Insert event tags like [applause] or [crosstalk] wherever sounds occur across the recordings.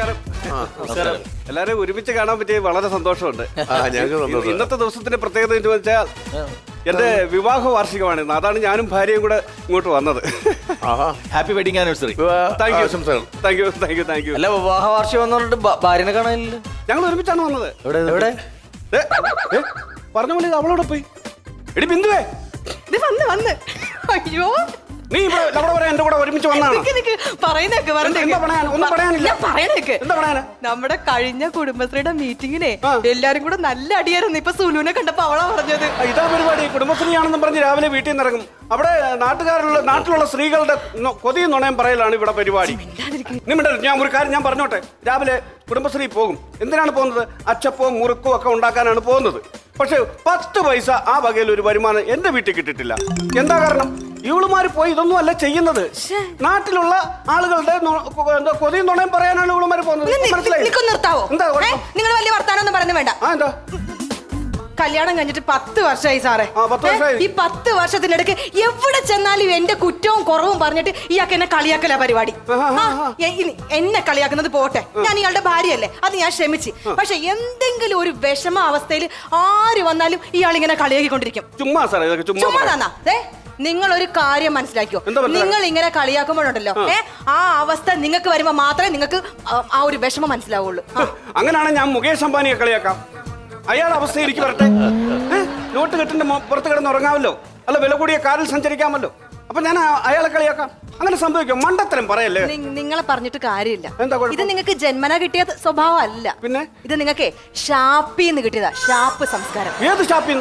നമസ്കാരം. നമസ്കാരം. എല്ലാരെയും ഒരുമിച്ച് കാണാൻ പറ്റിയ വളരെ സന്തോഷമുണ്ട്. ഇന്നത്തെ ദിവസത്തിന്റെ പ്രത്യേകത എന്ന് വെച്ചാൽ എന്റെ വിവാഹ വാർഷികമാണ് ഇന്ന് അതാണ് ഞാനും ഭാര്യയും കൂടെ ഇങ്ങോട്ട് വന്നത്. Happy wedding anniversary thank you thank you thank you thank you അല്ല വിവാഹ വാർഷികം എന്ന് പറഞ്ഞിട്ട് ഭാര്യനെ കാണാനില്ല ഞങ്ങൾ ഒരുമിച്ചാണ് വന്നത്. എവിടെ എവിടെ? പറഞ്ഞ പോലെ ഇത് അവളോടെ പോയി. എടി ബിന്ദുവേ. വന്ന് വന്ന്. അയ്യോ. നീ ഇവിടെ നമ്മുടെ വരെ എന്റെ കൂടെ ഒരുമിച്ച് വന്നാണ് നിക്ക് നിക്ക്. പറയുന്നേക്ക്. എന്താ പറയാൻ? ഒന്നും പറയാനില്ല. എന്താ പറയാനാ നമ്മുടെ കഴിഞ്ഞ കുടുംബശ്രീയുടെ മീറ്റിങ്ങിനെ ആ. എല്ലാരും കൂടെ നല്ല അടിയായിരുന്നു. ഇപ്പൊ സുലുവിനെ കണ്ടപ്പോ അവളാ പറഞ്ഞത്. ആ, ഇതാ പരിപാടി. കുടുംബശ്രീയാണെന്നും പറഞ്ഞ് രാവിലെ വീട്ടിൽ നിന്ന് ഇറങ്ങും. അവിടെ നാട്ടുകാരുള്ള നാട്ടിലുള്ള സ്ത്രീകളുടെ നൊ- കൊതിയും നുണയും പറയലാണ് ഇവിടെ പരിപാടി. മിണ്ടരുത്. ഞാൻ ഒരു കാര്യം ഞാൻ പറഞ്ഞോട്ടെ. രാവിലെ കുടുംബശ്രീ പോകും. എന്തിനാണ് പോകുന്നത്? അച്ചപ്പവും മുറുക്കും ഒക്കെ ഉണ്ടാക്കാനാണ് പോകുന്നത്. പക്ഷെ പത്ത് പൈസ ആ വകയിൽ ഒരു വരുമാനം എന്റെ വീട്ടിൽ കിട്ടിയിട്ടില്ല. എന്താ കാരണം? ഇവളുമാര് പോയി ഇതൊന്നും അല്ല ചെയ്യുന്നത് നാട്ടിലുള്ള ആളുകളുടെ എന്താ കൊതിയും നുണയും പറയാനാണ് ഇവളുമാര് പോകുന്നത്. നിർത്താവോ? നിങ്ങൾ വലിയ വർത്താനം ഒന്നും പറഞ്ഞു വേണ്ട. എന്താ? കല്യാണം കഴിഞ്ഞിട്ട് പത്ത് വർഷമായി സാറേ. ഈ പത്ത് വർഷത്തിനിടയ്ക്ക് എവിടെ ചെന്നാലും എന്റെ കുറ്റവും കുറവും പറഞ്ഞിട്ട് ഇയാൾക്ക് എന്നെ കളിയാക്കല പരിപാടി. എന്നെ കളിയാക്കുന്നത് പോട്ടെ. ഞാൻ ഇയാളുടെ ഭാര്യയല്ലേ. അത് ഞാൻ ക്ഷമിച്ച്. പക്ഷെ എന്തെങ്കിലും ഒരു വിഷമ അവസ്ഥയിൽ ആര് വന്നാലും ഇയാൾ ഇങ്ങനെ കളിയാക്കിക്കൊണ്ടിരിക്കും. ചുമ്മാ സാറേ ചുമ്മാ ദേ. നിങ്ങൾ ഒരു കാര്യം മനസ്സിലാക്കിയോ? നിങ്ങൾ ഇങ്ങനെ കളിയാക്കുമ്പോഴുണ്ടല്ലോ ഏ ആ അവസ്ഥ നിങ്ങൾക്ക് വരുമ്പോ മാത്രമേ നിങ്ങൾക്ക് ആ- ഒരു വിഷമം മനസ്സിലാവുള്ളൂ. അങ്ങനെയാണ് ഞാൻ മുകേഷ് അംബാനിയെ കളിയാക്കാം. അയാൾ അവസ്ഥ എനിക്ക് വരട്ടെ? നോട്ട് കെട്ടിന്റെ പുറത്ത് കിടന്ന് ഉറങ്ങാമല്ലോ. അല്ല വില കൂടിയ കാറിൽ സഞ്ചരിക്കാമല്ലോ. അപ്പൊ ഞാൻ അയാളെ കളിയാക്കാം. അങ്ങനെ സംഭവിക്കും. മണ്ടത്തരം പറയല്ലേ? നിങ്ങളെ പറഞ്ഞിട്ട് കാര്യമില്ല. ഇത് നിങ്ങൾക്ക് ജന്മന കിട്ടിയ സ്വഭാവമല്ല പിന്നെ? ഇത് നിങ്ങൾക്ക് ഷാപ്പിന്ന് കിട്ടിയതാ. ഷാപ്പ് സംസ്കാരം. ഏത്? എടി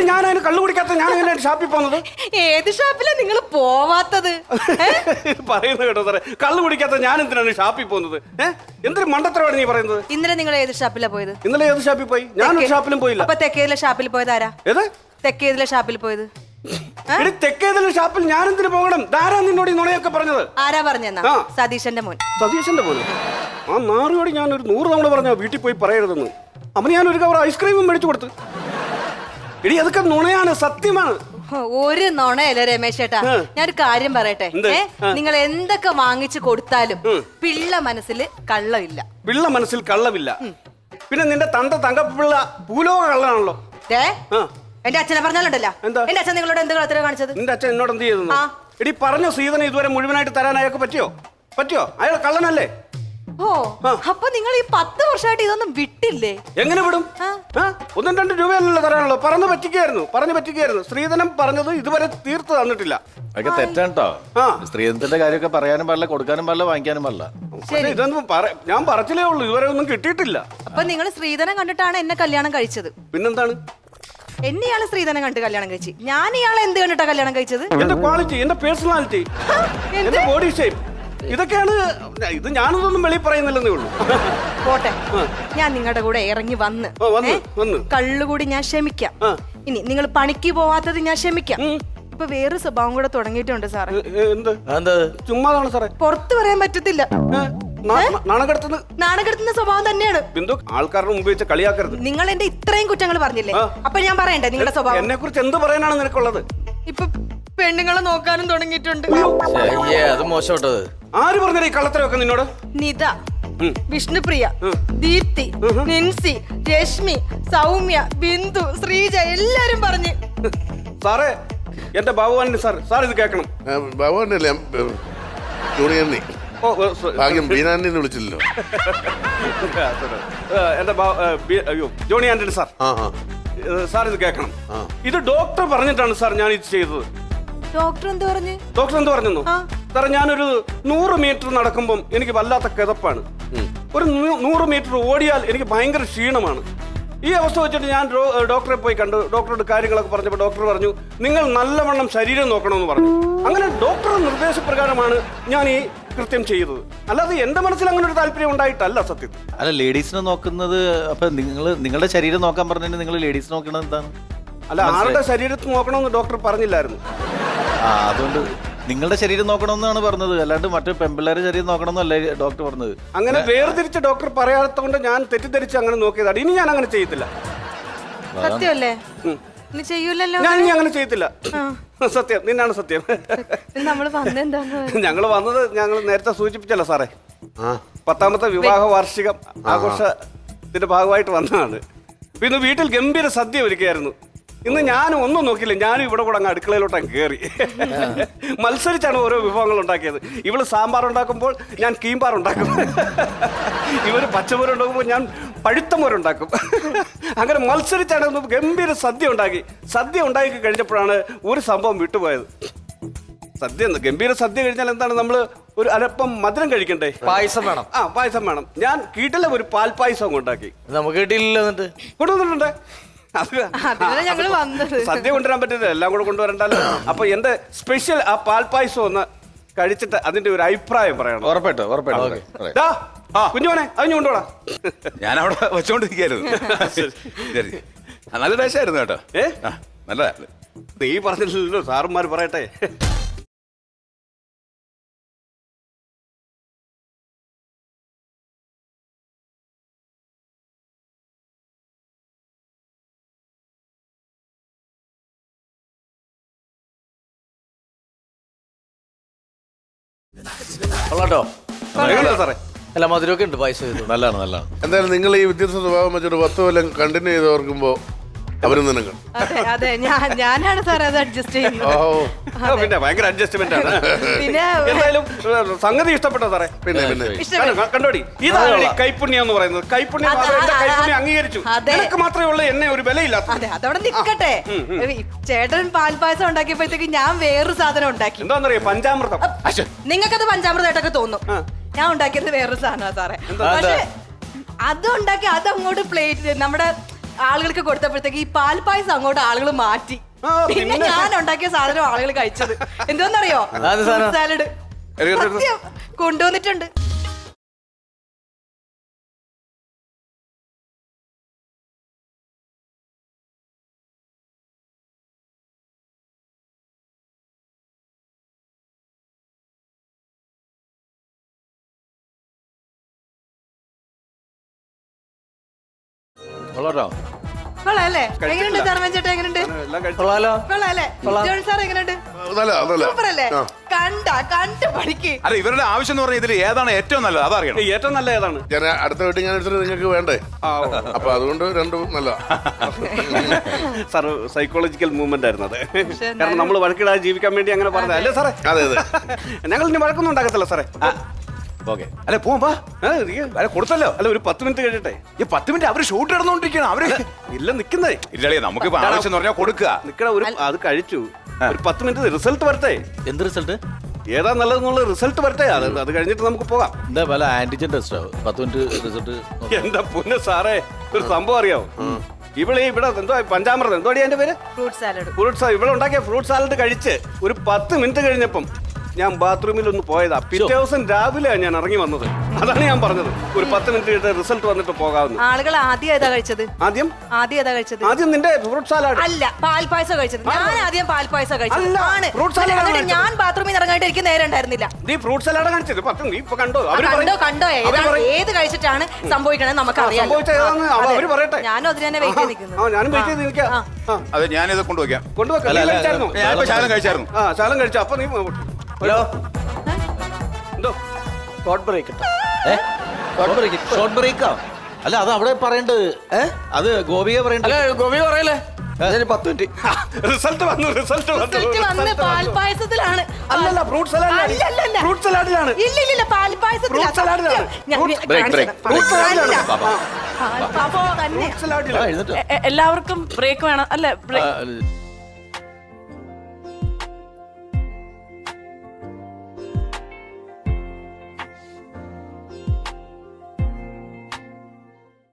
ഞാൻ അതിന് കള്ളു കുടിക്കാത്ത ഞാൻ എങ്ങനെയാണ് ഷാപ്പിൽ പോകുന്നത്? ഏത് ഷാപ്പിലാ നിങ്ങൾ പോവാത്തത്? പറയുന്നത് കേട്ടോ സാറേ. കള്ളു കുടിക്കാത്ത ഞാൻ എന്തിനാണ് ഷാപ്പിൽ പോകുന്നത്? എന്തൊരു മണ്ടത്തരമാണ് നീ പറയുന്നത്? ഇന്നലെ നിങ്ങൾ ഏത് ഷാപ്പിലാ പോയത്? ഇന്നലെ ഏത് ഷാപ്പിൽ പോയി? ഞാനൊരു തെക്കേ- ഷാപ്പിലും പോയില്ല. അപ്പൊ തെക്കേതിലെ ഷാപ്പിൽ പോയത് ആരാ? ഏത്? തെക്കേതിലെ ഷാപ്പിൽ പോയത്? എടി തെക്കേതിലെ ഷാപ്പിൽ ഞാൻ എന്തിനു പോകണം? ധാരാ നിന്നോട് ഈ നുണയൊക്കെ പറഞ്ഞത്? ആരാ പറഞ്ഞെന്നാ? സതീശന്റെ മോൻ. സതീശന്റെ മോൻ ആ നാറിയോട് ഞാൻ ഒരു നൂറ് തവണ പറഞ്ഞ വീട്ടിൽ പോയി പറയരുതെന്ന്. അവന് ഞാൻ ഒരു കവർ ഐസ്ക്രീമും മേടിച്ചു കൊടുത്തു. എടി അതൊക്കെ നുണയാണ് സത്യമാണ്. ഒരു നുണയല്ലേ രമേശ് ചേട്ടാ. ആ. ഞാനൊരു കാര്യം പറയട്ടെ. ഏ? നിങ്ങൾ എന്തൊക്കെ വാങ്ങിച്ചു കൊടുത്താലും. പിള്ള മനസ്സിൽ കള്ളമില്ല. പിള്ള മനസ്സിൽ കള്ളമില്ല. പിന്നെ നിന്റെ തന്ത തങ്കപ്പിള്ള ദേ, ആ. എന്റെ അച്ഛനെ പറഞ്ഞാലുണ്ടല്ലോ. എന്റെ അച്ഛൻ നിങ്ങളോട് എന്ത് കളത്തിലാണ് കാണിച്ചത്? നിന്റെ അച്ഛൻ എന്നോട് എന്ത് ചെയ്തു എടി പറഞ്ഞോ സീതനെ ഇതുവരെ മുഴുവനായിട്ട് തരാൻ അയാൾക്ക് പറ്റിയോ? പറ്റിയോ? അയാൾ കള്ളനല്ലേ? ഓ. അപ്പൊ നിങ്ങൾ ഈ പത്ത് വർഷമായിട്ട് ഇതൊന്നും വിട്ടില്ലേ? എങ്ങനെ വിടും? ഒന്നും രണ്ട് രൂപയല്ലല്ലോ തരാനുള്ളൂ പറഞ്ഞു പറ്റിക്കായിരുന്നു പറഞ്ഞു പറ്റിക്കായിരുന്നു സ്ത്രീധനം പറഞ്ഞത് ഇതുവരെ തീർത്ത് തന്നിട്ടില്ല. അതൊക്കെ തെറ്റാണ് ആ. സ്ത്രീധനത്തിന്റെ കാര്യമൊക്കെ പറയാനും പാടില്ല കൊടുക്കാനും പാടില്ല വാങ്ങിക്കാനും പാടില്ല. പക്ഷേ ഇതൊന്നും പറ- ഞാൻ പറച്ചിലേ ഉള്ളൂ ഇതുവരെ ഒന്നും കിട്ടിയിട്ടില്ല. അപ്പൊ നിങ്ങൾ സ്ത്രീധനം കണ്ടിട്ടാണ് എന്നെ കല്യാണം കഴിച്ചത്? പിന്നെന്താണ്? എന്നെ ഇയാൾ സ്ത്രീധനം കണ്ട് കല്യാണം കഴിച്ചു. ഞാൻ ഇയാളെ എന്ത് കണ്ടിട്ടാ കല്യാണം കഴിച്ചത്? എന്റെ ക്വാളിറ്റി എന്റെ പേഴ്സണാലിറ്റി എന്റെ ബോഡി ഷേപ്പ് ഇതൊക്കെയാണ് ഇത് ഞാനിതൊന്നും വെളിയിൽ പറയുന്നില്ലെന്നേ ഉള്ളൂ. പോട്ടെ. ഞാൻ നിങ്ങളുടെ കൂടെ ഇറങ്ങി വന്ന്. വന്ന്, വന്ന്. കള്ളുകൂടി ഞാൻ ക്ഷമിക്കാം. ഇനി നിങ്ങൾ പണിക്ക് പോവാത്തത് ഞാൻ ക്ഷമിക്കാം. ഇപ്പൊ വേറെ സ്വഭാവം കൂടെ തുടങ്ങിയിട്ടുണ്ട് സാറേ. ചുമ്മാതാണ് സാറേ? പുറത്തു പറയാൻ പറ്റത്തില്ല. നാണകെടുത്തുന്ന സ്വഭാവം തന്നെയാണ്. ബിന്ദു ആൾക്കാരുടെ മുമ്പ് വെച്ച് കളിയാക്കരുത്. നിങ്ങൾ എന്റെ ഇത്രയും കുറ്റങ്ങൾ പറഞ്ഞില്ലേ. അപ്പൊ ഞാൻ പറയണ്ടേ നിങ്ങളുടെ സ്വഭാവം? എന്നെ കുറിച്ച് എന്ത് പറയാനാണ് നിനക്കുള്ളത്? ഇപ്പൊ പെണ്ണുങ്ങളെ നോക്കാനും തുടങ്ങിയിട്ടുണ്ട്. അത് മോശപ്പെട്ടത് ആര് പറഞ്ഞത് ഈ കള്ളത്തരമൊക്കെ നിന്നോട്? നിത. വിഷ്ണുപ്രിയ ദീപ്തി നിൻസി രശ്മി സൗമ്യ ബിന്ദു ശ്രീജ എല്ലാരും പറഞ്ഞ്. സാറേ എന്റെ ബാബുവാനി സാർ സാർ ഇത് കേൾക്കണം. ഓ, സ- ഭാഗ്യം ബീനാനെ വിളിച്ചില്ലല്ലോ. എന്റെ ജോണി ആന്റണി സാർ. സാർ ഇത് കേൾക്കണം. ഇത് ഡോക്ടർ പറഞ്ഞിട്ടാണ് സാർ ഞാൻ ഇത് ചെയ്തത്. ഡോക്ടർ എന്ത് പറഞ്ഞു? ഡോക്ടർ എന്ത് പറഞ്ഞു. സാറേ ഞാനൊരു നൂറ് മീറ്റർ നടക്കുമ്പം എനിക്ക് വല്ലാത്ത കിതപ്പാണ്. ഒരു നൂറ് മീറ്റർ ഓടിയാൽ എനിക്ക് ഭയങ്കര ക്ഷീണമാണ്. ഈ അവസ്ഥ വെച്ചിട്ട് ഞാൻ ഡോക്ടറെ പോയി കണ്ടു. ഡോക്ടറോട് കാര്യങ്ങളൊക്കെ പറഞ്ഞപ്പോൾ ഡോക്ടർ പറഞ്ഞു നിങ്ങൾ നല്ലവണ്ണം ശരീരം നോക്കണമെന്ന് പറഞ്ഞു. അങ്ങനെ ഡോക്ടറുടെ നിർദ്ദേശപ്രകാരമാണ് ഞാൻ ഈ കൃത്യം ചെയ്തത്. അല്ലാതെ എന്റെ മനസ്സിൽ അങ്ങനെ ഒരു താല്പര്യം ഉണ്ടായിട്ടല്ല സത്യത്തിൽ. അല്ല ലേഡീസിനെ നോക്കുന്നത് അപ്പൊ നിങ്ങൾ നിങ്ങളുടെ ശരീരം നോക്കാൻ പറഞ്ഞു നിങ്ങൾ ലേഡീസ് നോക്കണത് എന്താണ്? അല്ല ആരുടെ ശരീരത്തിൽ നോക്കണമെന്ന് ഡോക്ടർ പറഞ്ഞില്ലായിരുന്നു. അതുകൊണ്ട് നിങ്ങളുടെ ശരീരം നോക്കണമെന്നാണ് പറഞ്ഞത്. അല്ലാണ്ട് മറ്റു പെമ്പിള്ളേരെ ശരീരം നോക്കണമെന്നല്ല ഡോക്ടർ പറഞ്ഞത്. അങ്ങനെ വേർതിരിച്ച് ഡോക്ടർ പറയാത്തതുകൊണ്ട് ഞാൻ തെറ്റിദ്ധരിച്ച് അങ്ങനെ നോക്കിയതാണ്. ഇനി ഞാൻ അങ്ങനെ ചെയ്യത്തില്ല. സത്യമല്ലേ? ഉം. ഇനി ചെയ്യൂലല്ലോ ഞാൻ ഇനി അങ്ങനെ ചെയ്യത്തില്ല. സത്യം. നിന്നാണ് സത്യം. നമ്മൾ [laughs] ഞങ്ങൾ വന്നത് ഞങ്ങൾ നേരത്തെ സൂചിപ്പിച്ചല്ലോ സാറേ. പത്താമത്തെ വിവാഹ വാർഷികം ആഘോഷത്തിന്റെ ഭാഗമായിട്ട് വന്നതാണ്. പിന്നെ വീട്ടിൽ ഗംഭീര സദ്യ ഒരുക്കുകയായിരുന്നു ഇന്ന് ഞാൻ ഒന്നും നോക്കില്ല ഞാനും ഇവിടെ കൂടെ അങ്ങ് അടുക്കളയിലോട്ട് അങ്ങ് കയറി മത്സരിച്ചാണ് ഓരോ വിഭവങ്ങൾ ഉണ്ടാക്കിയത്. ഇവൾ സാമ്പാർ ഉണ്ടാക്കുമ്പോൾ ഞാൻ കീമ്പാർ ഉണ്ടാക്കും. ഇവർ പച്ചമുര ഉണ്ടാക്കുമ്പോൾ ഞാൻ പഴുത്തമുര ഉണ്ടാക്കും. അങ്ങനെ മത്സരിച്ചാണ് ഒന്ന് ഗംഭീര സദ്യ ഉണ്ടാക്കി. സദ്യ ഉണ്ടാക്കി കഴിഞ്ഞപ്പോഴാണ് ഒരു സംഭവം വിട്ടുപോയത്. സദ്യ ഗംഭീര സദ്യ കഴിഞ്ഞാൽ എന്താണ്? നമ്മൾ ഒരു അല്പം മധുരം കഴിക്കണ്ടേ? പായസം വേണം. ആ പായസം വേണം. ഞാൻ കീട്ടിലെ ഒരു പാൽ പായസം ഉണ്ടാക്കി. നമുക്ക് കിട്ടിയില്ലല്ലോ എന്നിട്ട്. കൊണ്ടുവന്നിട്ടുണ്ട്. അതിനാണ് വന്നത്. സദ്യ കൊണ്ടുവരാൻ പറ്റില്ല എല്ലാം കൂടെ കൊണ്ടുവരണ്ടല്ലോ അപ്പൊ എന്റെ സ്പെഷ്യൽ ആ പാൽ പായസം ഒന്ന് കഴിച്ചിട്ട് അതിന്റെ ഒരു അഭിപ്രായം പറയണം. ഉറപ്പായിട്ടോ ഉറപ്പായിട്ടോ. ദാ, കുഞ്ഞുമോനെ അതിന് കൊണ്ടുപോടാ ഞാൻ അവിടെ വെച്ചോണ്ടിരിക്കായിരുന്നു ശരി. ആ, നല്ല ടേസ്റ്റായിരുന്നു കേട്ടോ. ഏ? ആ, നല്ലതാ. നീ പറഞ്ഞില്ലല്ലോ സാറുമാർ പറയട്ടെ. കൊള്ളാട്ടോ. സാറേ. അല്ല മധുരമൊക്കെ ഉണ്ട് പായസം ചെയ്തു. നല്ലതാണ് നല്ലതാണ്. എന്തായാലും നിങ്ങൾ ഈ വ്യത്യസ്ത സ്വഭാവം വെച്ചൊരു പത്ത് കൊല്ലം കണ്ടിന്യൂ ചെയ്ത് ഓർക്കുമ്പോൾ അഭിനന്ദനങ്ങൾ അതെ അതെ ഞാൻ ഞാനാണ് സാർ അത് അഡ്ജസ്റ്റ് ചെയ്യുന്നത്. ഓ. ആ, പിന്നെ ഭയങ്കര അഡ്ജസ്റ്റ്മെന്റ് ആണ്. പിന്നെ എന്തായാലും സംഗതി ഇഷ്ടപ്പെട്ടോ സാറേ? പിന്നെ പിന്നെ. ഇഷ്ടപ്പെട്ടു. കണ്ടോടി? ഇതാണ് ഈ കൈപ്പുണ്യം എന്ന് പറയുന്നത്. കൈപ്പുണ്യം അത് മാത്രം എന്റെ കൈപ്പുണ്യം ആ, അംഗീകരിച്ചു. അതെ. നിനക്ക് മാത്രമേ ഉള്ളൂ എന്നെ ഒരു വിലയില്ലാത്ത അതെ അതവിടെ നിക്കട്ടെ. ഈ ചേട്ടൻ പാൽപ്പായസം ഉണ്ടാക്കിയപ്പോഴത്തേക്ക് ഞാൻ വേറൊരു സാധനം ഉണ്ടാക്കി. എന്താന്നറിയോ പഞ്ചാമൃതം. നിങ്ങൾക്കത് പഞ്ചാമൃതമായിട്ടൊക്കെ തോന്നും. ഞാൻ ഉണ്ടാക്കിയത് വേറൊരു സാധനമാണ് സാറേ. പക്ഷെ അത്. ഉണ്ടാക്കി അത് അങ്ങോട്ട് പ്ലേറ്റ് നമ്മുടെ ആളുകൾക്ക് കൊടുത്തപ്പോഴത്തേക്ക് ഈ പാൽപ്പായസം അങ്ങോട്ട് ആളുകൾ മാറ്റി. ആ, പിന്നെ? പിന്നെ? ഞാൻ ഉണ്ടാക്കിയ സാധനം ആളുകൾ കഴിച്ചത്. എന്തോന്നറിയോ? സാധനം? സാലഡ് സത്യം. കൊണ്ടുവന്നിട്ടുണ്ട്. കൊള്ളാട്ടോ കൊള്ളാല്ലേ എങ്ങനെയുണ്ട് ധർമ്മൻ ചേട്ടാ എങ്ങനെയുണ്ട്? എല്ലാം കൊള്ളാലോ? കൊള്ളാല്ലേ ജോൺ സാർ എങ്ങനെയുണ്ട്? സൂപ്പർ അല്ലേ. കണ്ട കണ്ടു പഠിക്ക്. അല്ല ഇവരുടെ ആവശ്യം എന്ന് പറഞ്ഞാൽ ഇതിൽ ഏതാണ് ഏറ്റവും നല്ലത്? അതറിയണം. ഏറ്റവും നല്ല ഏതാണ്? ഞാൻ അടുത്ത വീട്ടിൽ ഞാൻ എടുത്തിട്ട് നിങ്ങൾക്ക് വേണ്ടേ? അപ്പൊ അതുകൊണ്ട് രണ്ടും നല്ല സാർ സൈക്കോളജിക്കൽ മൂവ്മെന്റ് ആയിരുന്നു അത്. കാരണം നമ്മൾ വഴക്കിടാതെ ജീവിക്കാൻ വേണ്ടി അങ്ങനെ പറഞ്ഞത് അല്ലേ സാറേ? അതെ അതെ. ഞങ്ങൾ ഇനി വഴക്കൊന്നും ഉണ്ടാക്കത്തില്ല സാറേ. ഓക്കെ. അല്ലെ പോവാ. അല്ല കൊടുത്തല്ലോ. അല്ല ഒരു പത്ത് മിനിറ്റ് കഴിയട്ടെ ഈ പത്ത് മിനിറ്റ് അവർ ഷൂട്ട് ഇടന്നോണ്ടിരിക്കണം അവർ ഇല്ല നിക്കുന്നേ. ഇല്ല നമുക്ക് ആവശ്യം പറഞ്ഞാൽ കൊടുക്കുക. നിക്കട ഒരു അത് കഴിച്ചു. ഒരു പത്ത് മിനിറ്റ് റിസൾട്ട് വരട്ടെ. എന്ത് റിസൾട്ട് ഏതാ നല്ലതെന്നുള്ള റിസൾട്ട് വരട്ടെ. അത് അത് കഴിഞ്ഞിട്ട് നമുക്ക് പോകാം. എന്താ പല ആന്റിജൻ ടെസ്റ്റ് പത്ത് മിനിറ്റ് റിസൾട്ട് എന്താ പൊന്ന് സാറേ? ഒരു സംഭവം അറിയാവോ? ഇവിടെ ഇവിടെ എന്തോ പഞ്ചാമൃതം. എന്തോ എന്റെ പേര്? Fruit salad. ഫ്രൂട്ട് സാലഡ് ഇവിടെ ഉണ്ടാക്കിയ ഫ്രൂട്ട് സാലഡ് കഴിച്ച് ഒരു പത്ത് മിനിറ്റ് കഴിഞ്ഞപ്പം ഞാൻ ബാത്റൂമിൽ ഒന്ന് പോയതാ പിറ്റേ ദിവസം രാവിലെ ഞാൻ ഇറങ്ങി വന്നത്. അതാണ് ഞാൻ പറഞ്ഞത്. ഒരു പത്ത് മിനിറ്റ് റിസൾട്ട് വന്നിട്ട് പോകാവുന്ന. ആളുകൾ ആദ്യം ഏതാ കഴിച്ചത്? ആദ്യം? ആദ്യം ഏതാ കഴിച്ചത്? ആദ്യം നിന്റെ ഫ്രൂട്ട് സാലഡ് അല്ല പാൽപായസം കഴിച്ചത്. ഞാൻ ആദ്യം പാൽപായസം കഴിച്ചത്. ആണ്. ഫ്രൂട്ട്. ഞാൻ ബാത്റൂമിൽ ഇറങ്ങാനായിട്ട് എനിക്ക് നേരം ഉണ്ടായിരുന്നില്ല. നീ ഫ്രൂട്ട് സാലഡ് കഴിച്ചത് പത്ത് നീ ഇപ്പൊ കണ്ടോ? അവർ കണ്ടോ കണ്ടോ? ഏതാണ് ഏത് കഴിച്ചിട്ടാണ് സംഭവിക്കണത് നമുക്ക് അറിയാം സംഭവിച്ചത് ഏതാന്ന് അവർ പറയട്ടെ. ഞാനും അതിന് തന്നെ വെയിറ്റ് ചെയ്ത് നിൽക്കുന്നു ആ ഞാനും വെയിറ്റ് ചെയ്ത് നിൽക്കാം ആ. ആ, ഞാൻ ഞാനിത് കൊണ്ടുവയ്ക്കാം. കഴിച്ചായിരുന്നോ? ശാലം കഴിച്ചായിരുന്നു. ആ ശാലം കഴിച്ചു. അപ്പൊ നീ ഹലോ? എന്തോ? Short break short break short ബ്രേക്കാ അല്ല അത് അവിടെ പറയേണ്ടത് അത് ഗോപിയെ പറയേണ്ടത് അല്ല ഗോപി പറയല്ലേ? പത്ത് മിനിറ്റ്. റിസൾട്ട് വന്നു റിസൾട്ട് വന്നു. അല്ലല്ല ഫ്രൂട്ട് സലാഡിലാണ് അല്ലല്ലല്ല. ഫ്രൂട്ട് സലാഡിലാണ് ഇല്ല ഫ്രൂട്ട് സലാഡിലാണ് എല്ലാവർക്കും ബ്രേക്ക് വേണം. അല്ലേ.